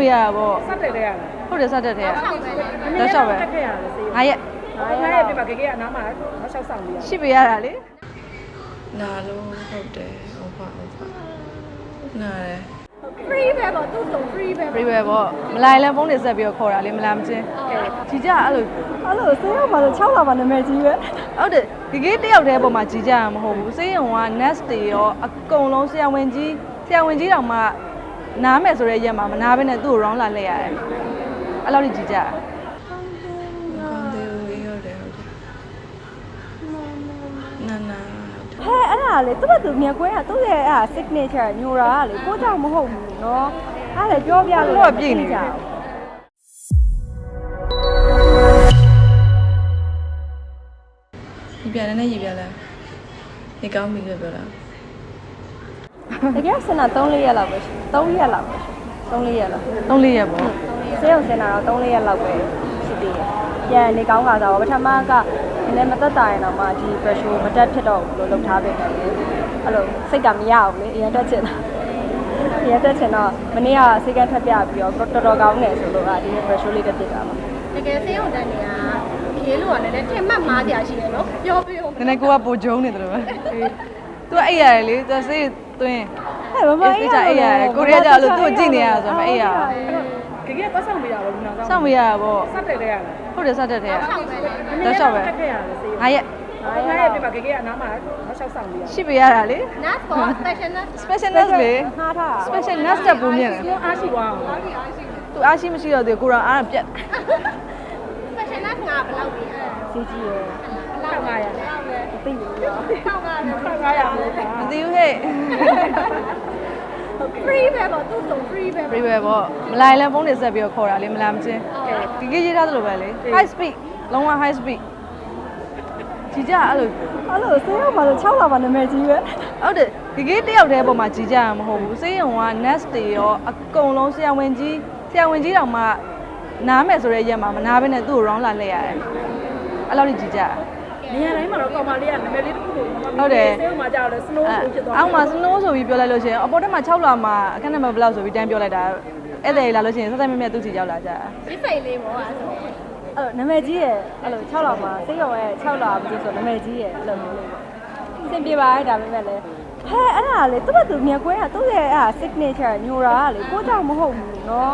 မရတာပေါ့စတဲ့တဲ့ရလားဟုတ်တယ်စတက်တယ်။တော့ရှောက်ပဲတက်ခဲ့ရတယ်စေးငါရက်။ငါရဲ့ပြပါကေကေကအနားမှာတော့ရှောက်ဆောင်ပြီးရရှိပေးရတာလေနာလို့ဟုတ်တယ်ဟုတ်ပါဟုတ်ပါနာတယ် free ပဲပေါ့သူ့ဆုံး free ပဲပြိပဲပေါ့မလာရင်လည်းဖုန်းတွေဆက်ပြီးတော့ခေါ်တာလေမလာမချင်းကြည်ကြအဲ့လိုအဲ့လိုဆေးရောက်ပါလို့6လာပါနာမည်ကြီးပဲဟုတ်တယ်ဒီကေးတယောက်တည်းပုံမှာကြည်ကြရမှာမဟုတ်ဘူးစေးရုံက nest တွေရောအကုန်လုံးဆရာဝန်ကြီးဆရာဝန်ကြီးတောင်မှ နားမယ်ဆိုတဲ့ရက်မှာမနာဘဲနဲ့သူ့ကို round လာလဲရတယ်အဲ့လိုကြီးကြရကောင်းတယ်ဟုတ်တယ်ဟုတ်တယ်နာနာဟဲ့အဲ့ဒါလေသူ့ဘက်သူမြက်ကွဲကသူ့ရဲ့အဲ့ဒါ signature ညိုတာကလေကိုကြောင့်မဟုတ်ဘူးနော်အဲ့ဒါပြောပြလို့တော့ပြည့်နေတယ်ဒီပြန်နေနေရပြလားဒီကောင်းပြီလို့ပြောလား တကယ်စင်တာ3-4ရက်လောက်ပဲရှိ3ရက်လောက်ပဲရှိ3-4ရက်လောက်သုံးလေးရက်ပေါ့ဆေးရုံစင်တာတော့3-4ရက်လောက်ပဲရှိသေးတယ်ပြန်နေကောင်းကစားပါပထမကနည်းနည်းမသက်တာရင်တော့မှဒီ pressure မတက်ဖြစ်တော့ဘူးလို့လုပ်ထားပေးတယ်လေအဲ့လိုစိတ်ကမရဘူးလေအရင်တက်ချင်တာအရင်တက်ချင်တော့မနေ့ကစိတ်ကထက်ပြပြီးတော့တော်တော်ကောင်းတယ်ဆိုလို့ကဒီ pressure လေးတက်ဖြစ်တာပါတကယ်စေးရုံတန်းတွေကဖြေလို့ကလည်းထင်မှတ်မားကြရှိတယ်နော်ပြောပြအောင်နည်းနည်းကိုကပိုဂျုံနေတယ်လို့ပဲ သူကအိပ်ရတယ်လေသူစေးသွင်းဟဲ့မမအေးကြအိပ်ရတယ်ကိုရီးယားကြလို့သူ့ကိုကြည့်နေရတာဆိုမှအိပ်ရ။ကေကေကပတ်ဆောင်ပြီးရတော့ဘူးနာစောင့်မရတာပေါ့စတဲ့တဲ့ရလားဟုတ်တယ်စတက်တယ်ဆောက်ပဲလေ။တော့ရှောက်ပဲတက်ခဲ့ရတယ်စေးငါရက်။ငါရဲ့ပြပါကေကေကအနားမှာတော့ရှောက်ဆောင်ပြီးရရှိပေးရတာလေနတ်ပေါ် special nut special nurse လေငှားထားတာ special nurse တက်ပူးမြင်တယ်။ပြောအားရှိသွားအောင်သူအားရှိမရှိတော့သူကိုရောအားပြတ် special nut ငါဘယ်လောက်ပြီအဲစီကြီးရယ်။ထောက်900 ရတယ်အသိဘူးရောထောက်ကားတယ်။ထောက်900မို့မသိဘူးဟဲ့ free ပဲပေါ့သူ့ဆုံး free ပဲပြိပဲပေါ့မလာရင်လည်းဖုန်းတွေဆက်ပြီးတော့ခေါ်တာလေမလာမချင်းဒီကေးရေးထားသလိုပဲလေ high speed လုံးဝ high speed ကြီးကြအဲ့လိုအဲ့လိုဆေးရောက်ပါလို့6လာပါနာမည်ကြီးပဲဟုတ်တယ်ဒီကေးတယောက်တည်းပုံမှာကြီးကြရမှာမဟုတ်ဘူးစေးရုံက nest တွေရောအကုန်လုံးဆရာဝန်ကြီးဆရာဝန်ကြီးတောင်မှနားမယ်ဆိုတဲ့ရက်မှာမနာဘဲနဲ့သူ့ကို round လာလဲရတယ်အဲ့လိုကြီးကြရ။ နေရာတိုင်းမှာတော့ကောင်မလေးကနာမည်လေးတစ်ခုကိုဟုတ်တယ်စေးမှာကြာတော့ snow ဆိုဖြစ်သွားအောက်မှာ snow ဆိုပြီးပြောလိုက်လို့ရှိရင်အပေါ်တက်မှာ6လမှာအခက်နဲ့မဘယ်လောက်ဆိုပြီးတန်းပြောလိုက်တာအဲ့ဒါလာလို့ရှိရင်ဆက်ဆက်မြဲမြဲသူ့စီရောက်လာကြတာဒီစိတ်လေးပေါ့အဲဆိုအဲ့လိုနာမည်ကြီးရယ်အဲ့လို6လာပါဆေးရောက်ရဲ့6လာဘူးဆိုနာမည်ကြီးရယ်အဲ့လိုမျိုးလေးပေါ့အဆင်ပြေပါရဲ့ဒါပေမဲ့လည်းဟဲ့အဲ့ဒါလေသူ့ဘက်သူမြက်ကွဲကသူ့ရဲ့အဲ့ဒါ signature ညိုတာကလေကိုကြောင့်မဟုတ်ဘူးနော်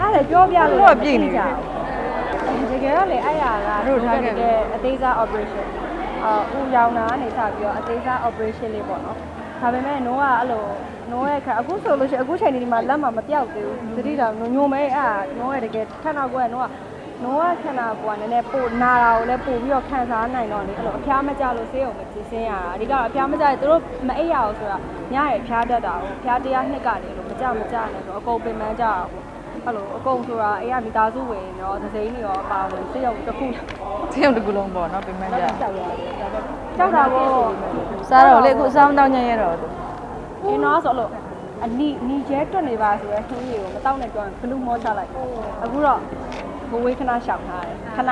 အဲ့ဒါပြောပြလို့တ ကယ်တော့လေအဲ့ရကတကယ်အသေးစား operation အာဦးရောင်တာကနေစပြီးတော့အသေးစား operation လေးပေါ့နော်ဒါပေမဲ့နိုးကအဲ့လိုနိုးရဲ့ခါအခုဆိုလို့ရှိရင်အခုချိန်ဒီမှာလက်မှာမပြောက်သေးဘူးသတိတော်ညိုမဲအဲ့နိုးရဲ့တကယ်ခဏတော့ကွယ်နိုးကနိုးကခဏကွာနည်းနည်းပို့နာတာကိုလည်းပို့ပြီးတော့ခံစားနိုင်တော့လေအဲ့လိုအဖျားမကြလို့ဆေးရုံမကြည့်စင်းရတာအဓိကတော့အဖျားမကြရင်သူတို့မအိပ်ရအောင်ဆိုတာညရအဖျားတတ်တာကိုအဖျားတရားနှစ်ကနေလို့မကြမကြနဲ့ဆိုအကုန်ပင်ပန်းကြတာပေါ့ အဲ့လိုအကုန်ဆိုတာအေးကမိသားစုဝင်ရောသစိမ်းတွေရောအပါဝင်ဆေးရုံတစ်ခုတယောက်တစ်ခုလုံးပေါ့နော်ပြင်မှန်းကြကြောက်တာပေါ့စားတော့လေအခုအစားမတောင်းညံ့ရတော့သူအင်းတော့ဆိုလို့အနီနီကျဲတွတ်နေပါဆိုရဲခင်းကြီးကိုမတောက်နဲ့ပြောရင်ဘလူးမောချလိုက်အခုတော့ဘဝေးခဏရှောင်ထားတယ်ခဏ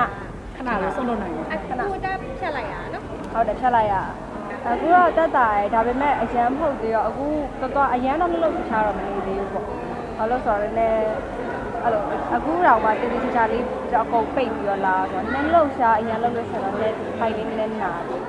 ခဏလေးဆုံးလို့နိုင်တယ်အခုတက်ဖြတ်လိုက်ရနော်ဟုတ်တယ်ဖြတ်လိုက်ရအခုတော့တက်တာရယ်ဒါပေမဲ့အရန်မဟုတ်သေးတော့အခုတော်တော်အရန်တော့မလုပ်ချတော့မနေသေးဘူးပေါ့ ဘာလို့ဆိုတော့လည်းအဲ့လိုအခုတော့မှတတိချာချာလေးအကုန်ပိတ်ပြီးတော့လာဆိုတော့နည်းလှုပ်ရှားအရန်လှုပ်လို့ဆိုတော့လည်းဖိုင်လေးနည်းနာတယ်